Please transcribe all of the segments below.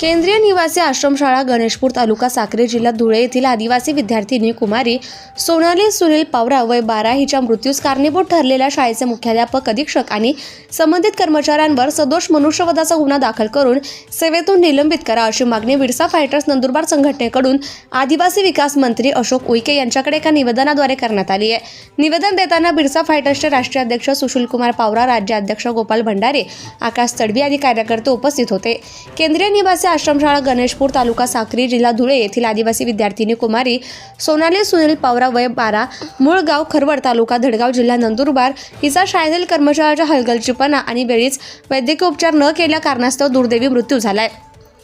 केंद्रीय निवासी आश्रमशाळा गणेशपूर तालुका साक्री जिल्हा धुळे येथील आदिवासी विद्यार्थिनी कुमारी सोनाली सुनील पावरा वय बारा हिच्या मृत्यूस कारणीभूत ठरलेल्या शाळेचे मुख्याध्यापक अधीक्षक आणि संबंधित कर्मचाऱ्यांवर सदोष मनुष्यवधाचा गुन्हा दाखल करून सेवेतून निलंबित करा अशी मागणी विरसा फायटर्स नंदुरबार संघटनेकडून आदिवासी विकास मंत्री अशोक उईके यांच्याकडे एका निवेदनाद्वारे करण्यात आली आहे. निवेदन देताना बिरसा फायटर्सचे राष्ट्रीय अध्यक्ष सुशीलकुमार पावरा राज्याध्यक्ष गोपाल भंडारे आकाश तडवी आदी कार्यकर्ते उपस्थित होते. केंद्रीय निवासी आश्रमशाळा गणेशपूर तालुका साक्री जिल्हा धुळे येथील आदिवासी विद्यार्थिनी कुमारी सोनाली सुनील पावरा वय बारा मूळ गाव खरवड तालुका धडगाव जिल्हा नंदुरबार हिचा शाळेतील कर्मचाऱ्याच्या हलगलचीपणा आणि वेळीच वैद्यकीय उपचार न केल्या कारणास्तव दुर्दैवी मृत्यू झालाय.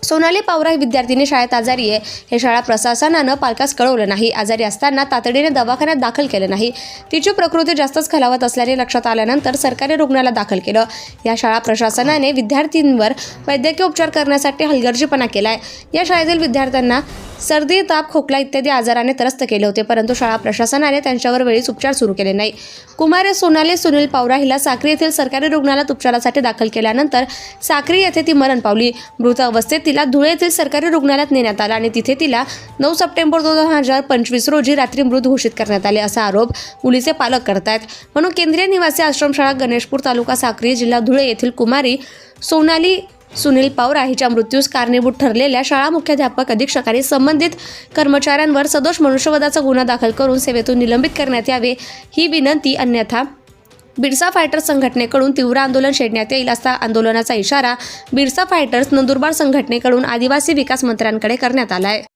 सोनाली पावरा ही विद्यार्थिनी शाळेत आजारी आहे. हे शाळा प्रशासनानं पालकास कळवलं नाही. आजारी असताना तातडीने दवाखान्यात दाखल केलं नाही. तिची प्रकृती जास्तच खालावत असल्याने लक्षात आल्यानंतर सरकारी रुग्णाला दाखल केलं. या शाळा प्रशासनाने विद्यार्थींवर वैद्यकीय उपचार करण्यासाठी हलगर्जीपणा केलाय. या शाळेतील विद्यार्थ्यांना सर्दी ताप खोकला इत्यादी आजाराने त्रस्त केले होते परंतु शाळा प्रशासनाने त्यांच्यावर वेळीच उपचार सुरू केले नाही. कुमारे सोनाली सुनील पावरा हिला साक्री येथील सरकारी रुग्णालयात उपचारासाठी दाखल केल्यानंतर साक्री येथे ती मरण पावली. मृत अवस्थेत तिला धुळे येथील सरकारी रुग्णालयात नेण्यात आलं आणि तिथे तिला नऊ सप्टेंबर दोन हजार पंचवीस रोजी रात्री मृत घोषित करण्यात आले असा आरोप मुलीचे पालक करतायत. म्हणून केंद्रीय निवासी आश्रमशाळा गणेशपूर तालुका साक्री जिल्हा धुळे येथील कुमारी सोनाली सुनील पावरा हिच्या मृत्यूस कारणीभूत ठरलेल्या शाळा मुख्याध्यापक अधीक्षक आणि संबंधित कर्मचाऱ्यांवर सदोष मनुष्यवधाचा गुन्हा दाखल करून सेवेतून निलंबित करण्यात यावे ही विनंती अन्यथा बिरसा फायटर्स संघटनेकडून तीव्र आंदोलन छेडण्यात येईल असा आंदोलनाचा इशारा बिरसा फायटर्स नंदुरबार संघटनेकडून आदिवासी विकास मंत्र्यांकडे करण्यात आला आहे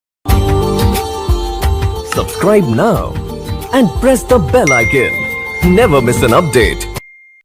Subscribe now and press the bell icon. Never miss an.